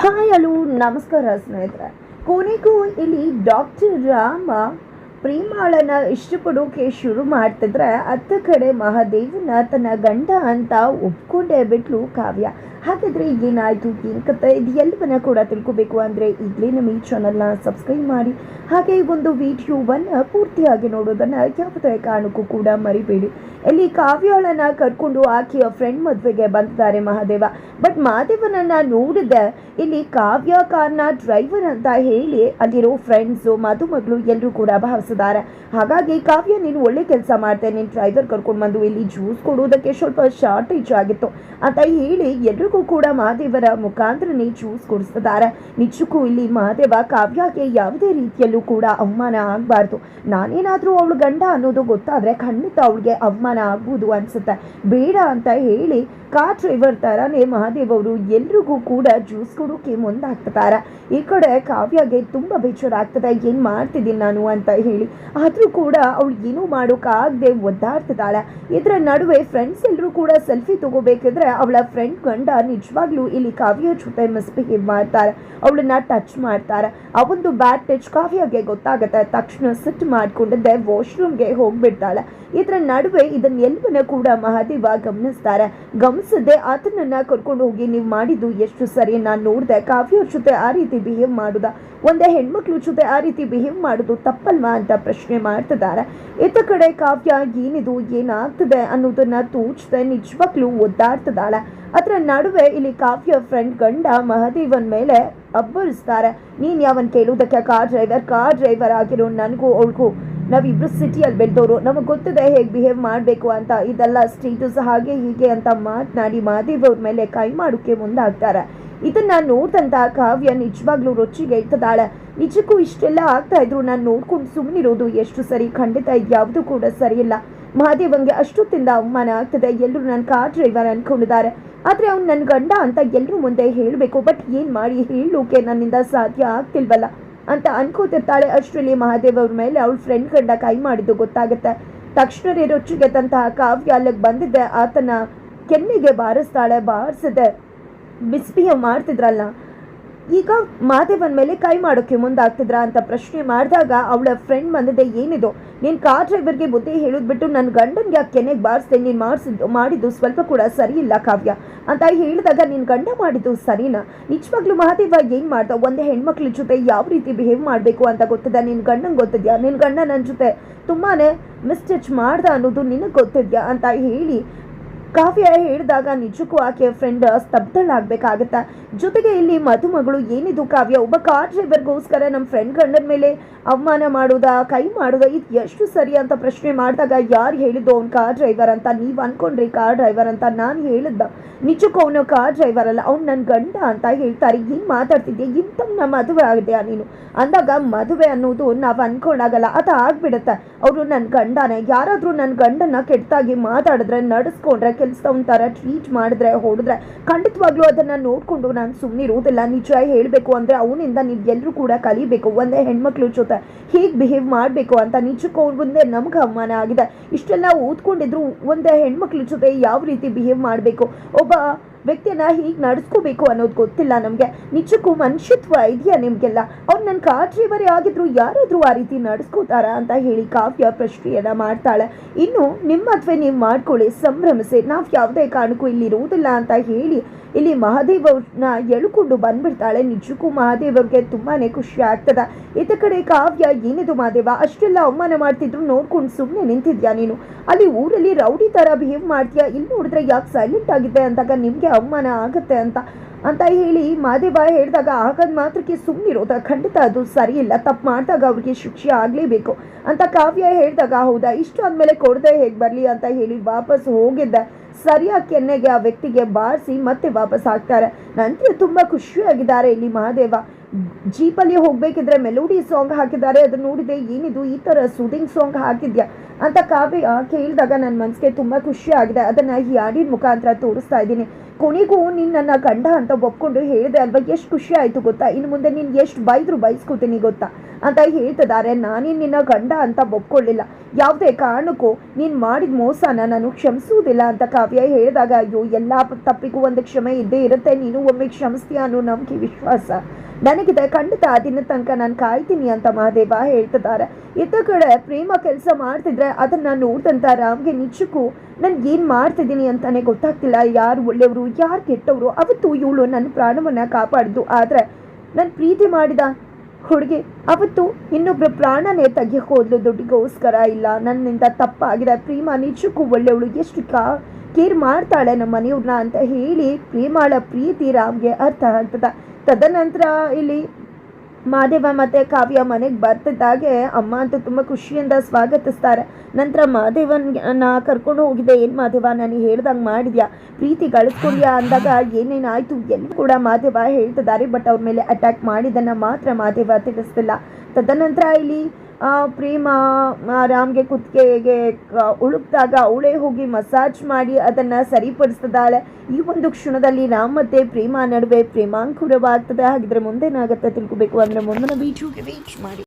Hi hello ನಮಸ್ಕಾರ ಸ್ನೇಹಿತರೆ. ಕೊನೆಗೂ ಇಲ್ಲಿ ಡಾಕ್ಟರ್ ರಾಮ ಪ್ರೇಮಾಳನ ಇಷ್ಟಪಡೋಕೆ ಶುರು ಮಾಡ್ತಿದ್ರೆ, ಅತ್ತ ಕಡೆ ಮಹಾದೇವನ ತನ್ನ ಗಂಡ ಅಂತ ಒಪ್ಕೊಂಡೇ ಬಿಟ್ಲು ಕಾವ್ಯ. ಹಾಗಾದ್ರೆ ಏನಾಯಿತು? ಏನು ಕತೆ ಇದು ಎಲ್ಲವನ್ನ ಕೂಡ ತಿಳ್ಕೊಬೇಕು ಅಂದ್ರೆ ಈಗಲೇ ನಮ್ಮ ಈ ಚಾನಲ್ನ ಸಬ್ಸ್ಕ್ರೈಬ್ ಮಾಡಿ. ಹಾಗೆ ಒಂದು ವಿಡಿಯೋವನ್ನ ಪೂರ್ತಿಯಾಗಿ ನೋಡೋದನ್ನ ಯಾವುದೇ ಕಾರಣಕ್ಕೂ ಕೂಡ ಮರಿಬೇಡಿ. ಇಲ್ಲಿ ಕಾವ್ಯಾಳನ್ನ ಕರ್ಕೊಂಡು ಆಕೆಯ ಫ್ರೆಂಡ್ ಮದುವೆಗೆ ಬಂದಿದ್ದಾರೆ ಮಹಾದೇವ. ಬಟ್ ಮಹಾದೇವನನ್ನ ನೋಡಿದೆ ಇಲ್ಲಿ ಕಾವ್ಯ ಕಾರ್ನ ಡ್ರೈವರ್ ಅಂತ ಹೇಳಿ ಅಲ್ಲಿರೋ ಫ್ರೆಂಡ್ಸು ಮದುಮಗಳು ಎಲ್ಲರೂ ಕೂಡ ಭಾವಿಸಿದ್ದಾರೆ. ಹಾಗಾಗಿ ಕಾವ್ಯ, ನೀನು ಒಳ್ಳೆ ಕೆಲಸ ಮಾಡ್ತೇನೆ ಡ್ರೈವರ್ ಕರ್ಕೊಂಡು ಬಂದು ಇಲ್ಲಿ ಜ್ಯೂಸ್ ಕೊಡೋದಕ್ಕೆ ಸ್ವಲ್ಪ ಶಾರ್ಟೇಜ್ ಆಗಿತ್ತು ಅಂತ ಹೇಳಿ ಕೂಡ ಮಹಾದೇವರ ಮುಖಾಂತರನೇ ಜ್ಯೂಸ್ ಕೊಡಿಸ್ತಿದ್ದಾರೆ. ನಿಜಕ್ಕೂ ಇಲ್ಲಿ ಮಹಾದೇವ ಕಾವ್ಯಕ್ಕೆ ಯಾವುದೇ ರೀತಿಯಲ್ಲೂ ಕೂಡ ಅವಮಾನ ಆಗಬಾರ್ದು. ನಾನೇನಾದರೂ ಅವಳು ಗಂಡ ಅನ್ನೋದು ಗೊತ್ತಾದರೆ ಖಂಡಿತ ಅವಳಿಗೆ ಅವಮಾನ ಆಗ್ಬೋದು ಅನಿಸುತ್ತೆ. ಬೇಡ ಅಂತ ಹೇಳಿ ಕಾರ್ ಡ್ರೈವರ್ ಥರನೇ ಮಹಾದೇವ್ ಅವರು ಎಲ್ರಿಗೂ ಕೂಡ ಜ್ಯೂಸ್ ಕೊಡೋಕೆ ಮುಂದಾಗ್ತಿದ್ದಾರೆ. ಈ ಕಡೆ ಕಾವ್ಯಗೆ ತುಂಬ ಬೇಜಾರಾಗ್ತದೆ. ಏನು ಮಾಡ್ತಿದ್ದೀನಿ ನಾನು ಅಂತ ಹೇಳಿ. ಆದರೂ ಕೂಡ ಅವಳು ಏನೂ ಮಾಡೋಕ್ಕಾಗದೆ ಒದ್ದಾಡ್ತಿದ್ದಾಳೆ. ಇದರ ನಡುವೆ ಫ್ರೆಂಡ್ಸ್ ಎಲ್ಲರೂ ಕೂಡ ಸೆಲ್ಫಿ ತಗೋಬೇಕಿದ್ರೆ ಅವಳ ಫ್ರೆಂಡ್ ಗಂಡ ನಿಜವಾಗ್ಲೂ ಇಲ್ಲಿ ಕಾವ್ಯ ಜೊತೆ ಮಿಸ್ಬಿಹೇವ್ ಮಾಡ್ತಾರೆ. ಅವಳನ್ನ ಟಚ್ ಮಾಡ್ತಾರೆ. ಆ ಒಂದು ಬ್ಯಾಡ್ ಟಚ್ ಕಾವ್ಯಗೆ ಗೊತ್ತಾಗುತ್ತೆ. ತಕ್ಷಣ ಸಿಟ್ ಮಾಡ್ಕೊಂಡಿದ್ದೆ ವಾಶ್ರೂಮ್ಗೆ ಹೋಗ್ಬಿಡ್ತಾಳೆ. ಇದರ ನಡುವೆ ಇದನ್ನ ಎಲ್ಲವನ್ನ ಕೂಡ ಮಹಾದೇವ ಗಮನಿಸ್ತಾರೆ. ಗಮನಿಸದೆ ಆತನನ್ನ ಕರ್ಕೊಂಡು ಹೋಗಿ ನೀವು ಮಾಡಿದ್ದು ಎಷ್ಟು ಸರಿ? ನಾನು ನೋಡಿದೆ ಕಾವ್ಯ ಜೊತೆ ಆ ರೀತಿ ಬಿಹೇವ್ ಮಾಡುದ. ಒಂದೇ ಹೆಣ್ಮಕ್ಳು ಜೊತೆ ಆ ರೀತಿ ಬಿಹೇವ್ ಮಾಡೋದು ತಪ್ಪಲ್ವಾ ಅಂತ ಪ್ರಶ್ನೆ ಮಾಡ್ತಿದ್ದಾರೆ. ಇತ್ತ ಕಡೆ ಕಾವ್ಯ ಏನಿದು, ಏನಾಗ್ತದೆ ಅನ್ನೋದನ್ನ ತೋಚದೆ ನಿಜವಾಗ್ಲೂ ಒದ್ದಾಡ್ತಿದ್ದಾಳೆ. ಅದರ ನಡುವೆ ಇಲ್ಲಿ ಕಾವ್ಯ ಫ್ರೆಂಡ್ ಗಂಡ ಮಹದೇವನ್ ಮೇಲೆ ಅಬ್ಬರಿಸ್ತಾರೆ. ನೀನ್ ಯಾವನ್ ಕೇಳುವುದಕ್ಕೆ ಕಾರ್ ಡ್ರೈವರ್ ಕಾರ್ ಡ್ರೈವರ್ ಆಗಿರೋ ನನಗೂ ಅವಳಿಗೂ. ನಾವಿಬ್ರು ಸಿಟಿಯಲ್ಲಿ ಬೆಳೆದವರು ನಮಗೆ ಗೊತ್ತಿದೆ ಹೇಗೆ ಬಿಹೇವ್ ಮಾಡಬೇಕು ಅಂತ. ಇದೆಲ್ಲ ಸ್ಟೇಟಸ್ ಹಾಗೆ ಹೀಗೆ ಅಂತ ಮಾತನಾಡಿ ಮಹದೇವ್ ಅವ್ರ ಮೇಲೆ ಕೈ ಮಾಡೋಕ್ಕೆ ಮುಂದಾಗ್ತಾರೆ. ಇದನ್ನ ನೋಡ್ದಂತ ಕಾವ್ಯ ನಿಜವಾಗ್ಲೂ ರೊಚ್ಚಿಗೆ ಇರ್ತದಾಳೆ ನಿಜಕ್ಕೂ ಇಷ್ಟೆಲ್ಲ ಆಗ್ತಾ ಇದ್ರು ನಾನು ನೋಡ್ಕೊಂಡು ಸುಮ್ಮನಿರೋದು ಎಷ್ಟು ಸರಿ ಖಂಡಿತ ಯಾವುದು ಕೂಡ ಸರಿಯಿಲ್ಲ. ಮಹಾದೇವಂಗೆ ಅಷ್ಟೊತ್ತಿಂದ ಅವಮಾನ ಆಗ್ತದೆ. ಎಲ್ಲರೂ ನನ್ನ ಕಾರ್ ಡ್ರೈವರ್ ಅನ್ಕೊಂಡಿದ್ದಾರೆ. ಆದರೆ ಅವ್ನು ನನ್ನ ಗಂಡ ಅಂತ ಎಲ್ಲರೂ ಮುಂದೆ ಹೇಳಬೇಕು ಬಟ್ ಏನು ಮಾಡಿ ಹೇಳೋಕೆ ನನ್ನಿಂದ ಸಾಧ್ಯ ಆಗ್ತಿಲ್ವಲ್ಲ? ಅಂತ ಅನ್ಕೋತಿರ್ತಾಳೆ ಅಷ್ಟರಲ್ಲಿ ಮಹಾದೇವ್ ಅವ್ರ ಮೇಲೆ. ಅವಳ ಫ್ರೆಂಡ್ ಗಂಡ ಕೈ ಮಾಡಿದ್ದು ಗೊತ್ತಾಗುತ್ತೆ. ತಕ್ಷಣವೇ ರೊಚ್ಚಿಗೆ ತಂತಹ ಕಾವ್ಯ ಅಲ್ಲಿಗೆ ಬಂದಿದ್ದೆ ಆತನ ಕೆನ್ನೆಗೆ ಬಾರಿಸ್ತಾಳೆ, ಬಾರಿಸಿದೆ. ಮಿಸ್ಬಿಹೇವ್ ಮಾಡ್ತಿದ್ರಲ್ಲ. ಈಗ ಮಾದೇವನ್ ಮೇಲೆ ಕೈ ಮಾಡೋಕೆ ಮುಂದಾಗ್ತಿದ್ರ ಅಂತ ಪ್ರಶ್ನೆ ಮಾಡಿದಾಗ ಅವಳ ಫ್ರೆಂಡ್ ಬಂದಿದೆ, ಏನಿದು? ನೀನು ಕಾರ್ ಡ್ರೈವರ್ಗೆ ಬುದ್ಧಿ ಹೇಳಿದ್ಬಿಟ್ಟು ನನ್ನ ಗಂಡನ್ಗೆ ಆ ಕೆನೆಗೆ ಬಾರಿಸ್ದೆ? ನೀನು ಮಾಡಿಸಿದ್ದು ಮಾಡಿದ್ದು ಸ್ವಲ್ಪ ಕೂಡ ಸರಿ ಇಲ್ಲ ಕಾವ್ಯ. ಅಂತ ಹೇಳಿದಾಗ ನಿನ್ನ ಗಂಡ ಮಾಡಿದ್ದು ಸರಿನಾ? ನಿಜವಾಗ್ಲೂ ಮಹಾದೇವ ಏನು ಮಾಡ್ದ? ಒಂದೇ ಹೆಣ್ಮಕ್ಳ ಜೊತೆ ಯಾವ ರೀತಿ ಬಿಹೇವ್ ಮಾಡಬೇಕು ಅಂತ ಗೊತ್ತದ? ನಿನ್ನ ಗಂಡಂಗೆ ಗೊತ್ತಿದ್ಯಾ? ನಿನ್ನ ಗಂಡ ನನ್ನ ಜೊತೆ ತುಂಬಾ ಮಿಸ್ಟಚ್ ಮಾಡ್ದ ಅನ್ನೋದು ನಿನಗೆ ಗೊತ್ತಿದ್ಯಾ? ಅಂತ ಹೇಳಿ ಕಾವ್ಯ ಹೇಳಿದಾಗ ನಿಜಕ್ಕೂ ಆಕೆಯ ಫ್ರೆಂಡ್ ಸ್ತಬ್ಧಳಾಗಬೇಕಾಗತ್ತೆ? ಜೊತೆಗೆ ಇಲ್ಲಿ ಮಧುಮಗಳು ಏನಿದು ಕಾವ್ಯ? ಒಬ್ಬ ಕಾರ್ ಡ್ರೈವರ್ಗೋಸ್ಕರ ನಮ್ಮ ಫ್ರೆಂಡ್ ಗಂಡನ ಮೇಲೆ ಅವಮಾನ ಮಾಡೋದಾ, ಕೈ ಮಾಡೋದಾ? ಇದು ಎಷ್ಟು ಸರಿ ಅಂತ ಪ್ರಶ್ನೆ ಮಾಡಿದಾಗ ಯಾರು ಹೇಳಿದ್ದು ಅವ್ನು ಕಾರ್ ಡ್ರೈವರ್ ಅಂತ? ನೀವು ಅನ್ಕೊಂಡ್ರಿ ಕಾರ್ ಡ್ರೈವರ್ ಅಂತ ನಾನು ಹೇಳಿದ್ದ ನಿಜಕ್ಕೂ ಅವನು ಕಾರ್ ಡ್ರೈವರ್ ಅಲ್ಲ, ಅವ್ನು ನನ್ನ ಗಂಡ ಅಂತ ಹೇಳ್ತಾರೆ. ಹಿಂಗೆ ಮಾತಾಡ್ತಿದ್ದೆ ಇಂಥವ್ನ ಮದುವೆ ಆಗಿದೆಯಾ ನೀನು? ಅಂದಾಗ ಮದುವೆ ಅನ್ನೋದು ನಾವು ಅನ್ಕೊಂಡಾಗಲ್ಲ, ಅದು ಆಗ್ಬಿಡುತ್ತೆ. ಅವರು ನನ್ನ ಗಂಡನೇ, ಯಾರಾದರೂ ನನ್ನ ಗಂಡನ ಕೆಟ್ಟದಾಗಿ ಮಾತಾಡಿದ್ರೆ, ನಡೆಸ್ಕೊಂಡ್ರೆ ಕೆಲಸದವನ ಥರ ಟ್ರೀಟ್ ಮಾಡಿದ್ರೆ, ಹೊಡೆದ್ರೆ, ಖಂಡಿತವಾಗ್ಲೂ ಅದನ್ನು ನೋಡಿಕೊಂಡು ನಾನು ಸುಮ್ಮನಿರೋದಿಲ್ಲ ನಿಜ ಹೇಳಬೇಕು ಅಂದರೆ ಅವನಿಂದ ನೀವು ಎಲ್ಲರೂ ಕೂಡ ಕಲಿಬೇಕು, ಒಂದೇ ಹೆಣ್ಮಕ್ಳ ಜೊತೆ ಹೇಗೆ ಬಿಹೇವ್ ಮಾಡಬೇಕು ಅಂತ ನಿಜಕ್ಕೂ ಅವ್ರ ಮುಂದೆ ನಮ್ಗೆ ಅವಮಾನ ಆಗಿದೆ. ಇಷ್ಟೆಲ್ಲ ಓದ್ಕೊಂಡಿದ್ರು ಒಂದೇ ಹೆಣ್ಮಕ್ಳ ಜೊತೆ ಯಾವ ರೀತಿ ಬಿಹೇವ್ ಮಾಡಬೇಕು? ಒಬ್ಬ ವ್ಯಕ್ತಿಯನ್ನ ಹೀಗೆ ನಡೆಸ್ಕೋಬೇಕು ಅನ್ನೋದು ಗೊತ್ತಿಲ್ಲ ನಮಗೆ. ನಿಜಕ್ಕೂ ಮನುಷ್ಯತ್ವ ಇದೆಯಾ ನಿಮಗೆಲ್ಲ? ಅವ್ರು ನನ್ನ ಕಾರ್ ಆಗಿದ್ರು ಯಾರಾದರೂ ಆ ರೀತಿ ನಡೆಸ್ಕೋತಾರಾ ಅಂತ ಹೇಳಿ ಕಾವ್ಯ ಪ್ರಶ್ನೆಯನ್ನ ಮಾಡ್ತಾಳೆ. ಇನ್ನು ನಿಮ್ಮ ಮದುವೆ ನೀವು ಮಾಡ್ಕೊಳ್ಳಿ, ಸಂಭ್ರಮಿಸಿ. ನಾವು ಯಾವುದೇ ಕಾರಣಕ್ಕೂ ಇಲ್ಲಿ ಇರುವುದಿಲ್ಲ ಅಂತ ಹೇಳಿ ಇಲ್ಲಿ ಮಹಾದೇವ್ ಅವ್ರನ್ನ ಎಳ್ಕೊಂಡು ಬಂದ್ಬಿಡ್ತಾಳೆ. ನಿಜಕ್ಕೂ ಮಹಾದೇವ್ ತುಂಬಾ ಖುಷಿ ಆಗ್ತದ. ಇತ ಕಡೆ ಕಾವ್ಯ, ಏನಿದು ಮಹಾದೇವ? ಅಷ್ಟೆಲ್ಲ ಅವಮಾನ ಮಾಡ್ತಿದ್ರು ನೋಡ್ಕೊಂಡು ಸುಮ್ಮನೆ ನಿಂತಿದ್ಯಾ ನೀನು? ಅಲ್ಲಿ ಊರಲ್ಲಿ ರೌಡಿ ಥರ ಬಿಹೇವ್ ಮಾಡ್ತೀಯಾ? ಇಲ್ಲಿ ನೋಡಿದ್ರೆ ಯಾಕೆ ಸೈಲೆಂಟ್ ಆಗಿದೆ ಅಂದಾಗ ನಿಮಗೆ ಅವಮಾನ ಆಗುತ್ತೆ ಅಂತ. ಅಂತ ಹೇಳಿ ಮಾದೇವ ಹೇಳಿದಾಗ ಆಗದ ಮಾತ್ರಕ್ಕೆ ಸುಮ್ಮನಿರೋದ ಖಂಡಿತ ಅದು ಸರಿಯಿಲ್ಲ. ತಪ್ಪು ಮಾಡಿದಾಗ ಅವ್ರಿಗೆ ಶಿಕ್ಷೆ ಆಗಲೇಬೇಕು ಅಂತ ಕಾವ್ಯ ಹೇಳಿದಾಗ, ಹೌದಾ, ಇಷ್ಟು ಆದಮೇಲೆ ಕೊಡದೆ ಹೇಗೆ ಬರಲಿ ಅಂತ ಹೇಳಿ ವಾಪಸ್ ಹೋಗಿದ್ದ. ಸರಿಯಾಗಿ ಕೆನ್ನೆಗೆ ಆ ವ್ಯಕ್ತಿಗೆ ಬಾರಿಸಿ ಮತ್ತೆ ವಾಪಸ್ ಹಾಕ್ತಾರೆ ನಂತರ ತುಂಬ ಖುಷಿಯಾಗಿದ್ದಾರೆ ಇಲ್ಲಿ ಮಹಾದೇವ ಜೀಪಲ್ಲಿ ಹೋಗ್ಬೇಕಿದ್ರೆ ಮೆಲೋಡಿ ಸಾಂಗ್ ಹಾಕಿದ್ದಾರೆ. ಅದನ್ನ ನೋಡಿದೆ ಏನಿದು? ಈ ಥರ ಸೂದಿಂಗ್ ಸಾಂಗ್ ಹಾಕಿದ್ಯಾ? ಅಂತ ಕಾವ್ಯ ಕೇಳಿದಾಗ ನನ್ನ ಮನಸ್ಸಿಗೆ ತುಂಬ ಖುಷಿ ಆಗಿದೆ. ಅದನ್ನು ಈ ಹಾಡಿನ ಮುಖಾಂತರ ತೋರಿಸ್ತಾ ಇದ್ದೀನಿ. ಕೊನೆಗೂ ನೀನು ನನ್ನ ಗಂಡ ಅಂತ ಒಪ್ಕೊಂಡು ಹೇಳಿದೆ ಅಲ್ವಾ? ಎಷ್ಟು ಖುಷಿ ಆಯಿತು ಗೊತ್ತಾ? ಇನ್ನು ಮುಂದೆ ನೀನು ಎಷ್ಟು ಬೈದ್ರು ಬೈಸ್ಕೋತೀನಿ ಗೊತ್ತಾ? ಅಂತ ಹೇಳ್ತಿದ್ದಾರೆ. ನಾನೇ ನಿನ್ನ ಗಂಡ ಅಂತ ಒಪ್ಕೊಳ್ಳಿಲ್ಲ. ಯಾವುದೇ ಕಾರಣಕ್ಕೂ ನೀನು ಮಾಡಿದ ಮೋಸನ ನಾನು ಕ್ಷಮಿಸುವುದಿಲ್ಲ ಅಂತ ಕಾವ್ಯ ಹೇಳಿದಾಗ, ಅಯ್ಯೋ, ಎಲ್ಲ ತಪ್ಪಿಗೂ ಒಂದು ಕ್ಷಮೆ ಇದ್ದೇ ಇರುತ್ತೆ. ನೀನು ಒಮ್ಮೆ ಕ್ಷಮಿಸ್ತೀಯ ಅನ್ನೋ ನಂಬಿಕೆ, ವಿಶ್ವಾಸ. ನನಗಿದೆ. ಖಂಡಿತ ದಿನ ತನಕ ನಾನು ಕಾಯ್ತೀನಿ ಅಂತ ಮಹಾದೇವ ಹೇಳ್ತಿದ್ದಾರೆ. ಇತ್ತ ಕಡೆ ಪ್ರೇಮ ಕೆಲಸ ಮಾಡ್ತಿದ್ರೆ ಅದನ್ನ ನೋಡ್ದಂತ ರಾಮ್ಗೆ ನಿಜಕ್ಕೂ ನನ್ಗೆ ಏನು ಮಾಡ್ತಿದ್ದೀನಿ ಅಂತಾನೆ ಗೊತ್ತಾಗ್ತಿಲ್ಲ. ಯಾರು ಒಳ್ಳೆಯವರು, ಯಾರು ಕೆಟ್ಟವರು, ಅವತ್ತು ಇವಳು ನನ್ನ ಪ್ರಾಣವನ್ನು ಕಾಪಾಡಿದ್ದು. ಆದರೆ ನಾನು ಪ್ರೀತಿ ಮಾಡಿದ ಹುಡುಗಿ, ಅವತ್ತು ಇನ್ನೊಬ್ಬರ ಪ್ರಾಣನೇ ತೆಗಿಯಕ್ಕೆ ಹೋದ್ಲು. ದುಡ್ಡಿಗೋಸ್ಕರ ಇಲ್ಲ. ನನ್ನಿಂದ ತಪ್ಪಾಗಿದೆ. ಪ್ರೇಮ ನಿಜಕ್ಕೂ ಒಳ್ಳೆಯವಳು. ಎಷ್ಟು ಕಾ, ಕೇರ್ ಮಾಡ್ತಾಳೆ ನಮ್ಮ ಮನೆಯವ್ರನ್ನ ಅಂತ ಹೇಳಿ ಪ್ರೇಮಾಳ ಪ್ರೀತಿ ರಾಮ್ಗೆ ಅರ್ಥ ಆಗ್ತದೆ. ತದನಂತರ ಇಲ್ಲಿ ಮಾದೇವ ಮತ್ತೆ ಕಾವ್ಯ ಮನೆಗೆ ಬರ್ತಿದ್ದಾಗೆ ಅಮ್ಮ ಅಂತ ತುಂಬ ಖುಷಿಯಿಂದ ಸ್ವಾಗತಿಸ್ತಾರೆ. ನಂತರ ಮಾದೇವನ ಕರ್ಕೊಂಡು ಹೋಗಿದ್ದೆ ಏನು ಮಾದೇವ, ನಾನು ಹೇಳ್ದಂಗೆ ಮಾಡಿದ್ಯಾ? ಪ್ರೀತಿ ಗಳಿಸ್ಕೊಂಡ್ಯಾ? ಅಂದಾಗ ಏನೇನಾಯಿತು? ಎಲ್ಲ ಕೂಡ ಮಾದೇವ ಹೇಳ್ತಿದ್ದಾರೆ, ಬಟ್ ಅವ್ರ ಮೇಲೆ ಅಟ್ಯಾಕ್ ಮಾಡಿದ್ದನ್ನು ಮಾತ್ರ ಮಾದೇವ ತಿಳಿಸ್ತಿಲ್ಲ. ತದನಂತರ ಇಲ್ಲಿ ಪ್ರೇಮ ರಾಮ್ಗೆ ಕುತ್ತಿಗೆಗೆ ಉಳುಕ್ದಾಗ ಅವಳೇ ಹೋಗಿ ಮಸಾಜ್ ಮಾಡಿ ಅದನ್ನು ಸರಿಪಡಿಸ್ತದಾಳೆ ಈ ಒಂದು ಕ್ಷಣದಲ್ಲಿ ರಾಮ್ ಮತ್ತೆ ಪ್ರೇಮ ನಡುವೆ ಪ್ರೇಮಾಂಕುರವಾಗ್ತದೆ. ಹಾಗಿದ್ರೆ ಮುಂದೇನಾಗುತ್ತೆ ತಿಳ್ಕೊಬೇಕು. ಅಂದರೆ ಮುಂದಿನ ವೀಡಿಯೋಗೆ ಬೀಚ್ ಮಾಡಿ.